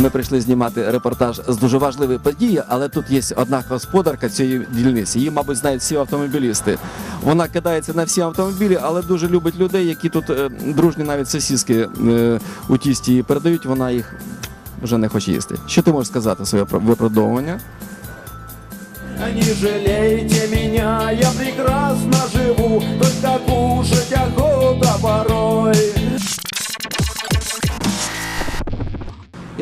Ми прийшли знімати репортаж з дуже важливої події, але тут є одна господарка цієї дільниці. Її, мабуть, знають всі автомобілісти. Вона кидається на всі автомобілі, але дуже любить людей, які тут е, дружні навіть сосіски е, у тісті передають. Вона їх вже не хоче їсти. Що ти можеш сказати своє виправдовування? Не жалейте меня,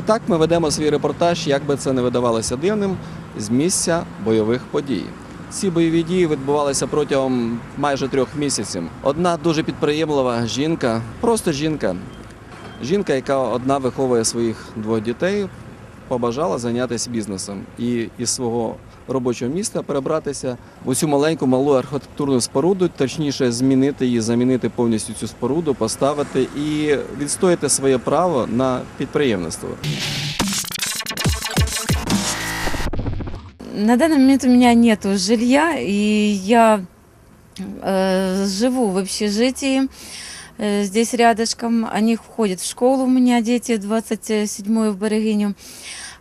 так ми ведемо свій репортаж, як би це не видавалося дивним, з місця бойових подій. Ці бойові дії відбувалися протягом майже трьох місяців. Одна дуже підприємлива жінка, просто жінка, жінка, яка одна виховує своїх двох дітей, побажала зайнятися бізнесом і із свого робочого міста перебратися в цю маленьку малу архітектурну споруду, точніше змінити її, замінити повністю цю споруду, поставити і відстояти своє право на підприємництво. На данный момент у меня нет жилья, и я э, живу в общежитии э, здесь рядышком. Они ходят в школу, у меня дети 27 в Берегиню.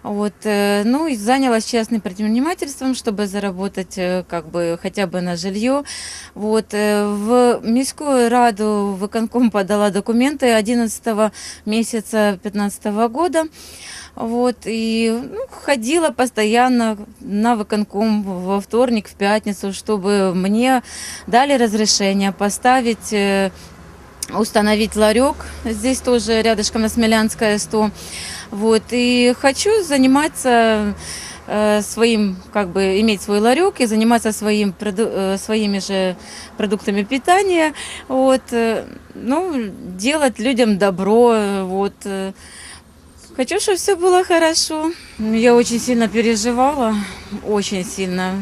Вот, э, ну и занялась частным предпринимательством, чтобы заработать э, как бы хотя бы на жилье. Вот, э, в Мирскую Раду выконком подала документы 11 месяца 2015 года. Вот, и ну, ходила постоянно на выконком во вторник, в пятницу, чтобы мне дали разрешение поставить, э, установить ларек. Здесь тоже рядышком на Смелянская 100. Вот, и хочу заниматься э, своим, как бы иметь свой ларек и заниматься своим, проду- э, своими же продуктами питания, вот, э, ну, делать людям добро, э, вот, э, Хочу, чтобы все было хорошо. Я очень сильно переживала, очень сильно.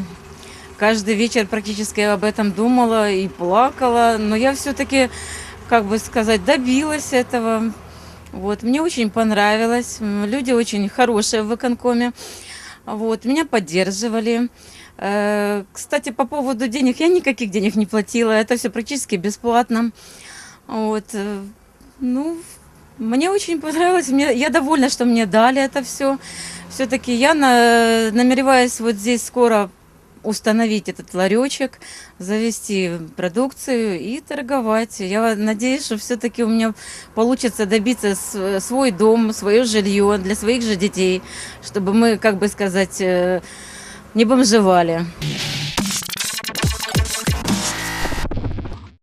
Каждый вечер практически об этом думала и плакала, но я все-таки, как бы сказать, добилась этого. Вот, мне очень понравилось, люди очень хорошие в выконкоме, вот, меня поддерживали. Э, Кстати, по поводу денег, я никаких денег не платила, это все практически бесплатно. Вот, э, ну, мне очень понравилось, мне, я довольна, что мне дали это все. Все-таки я на- намереваюсь вот здесь скоро установить этот ларечек, завести продукцию и торговать. Я надеюсь, что все-таки у меня получится добиться с- свой дом, свое жилье для своих же детей, чтобы мы, как бы сказать, э, не бомжевали.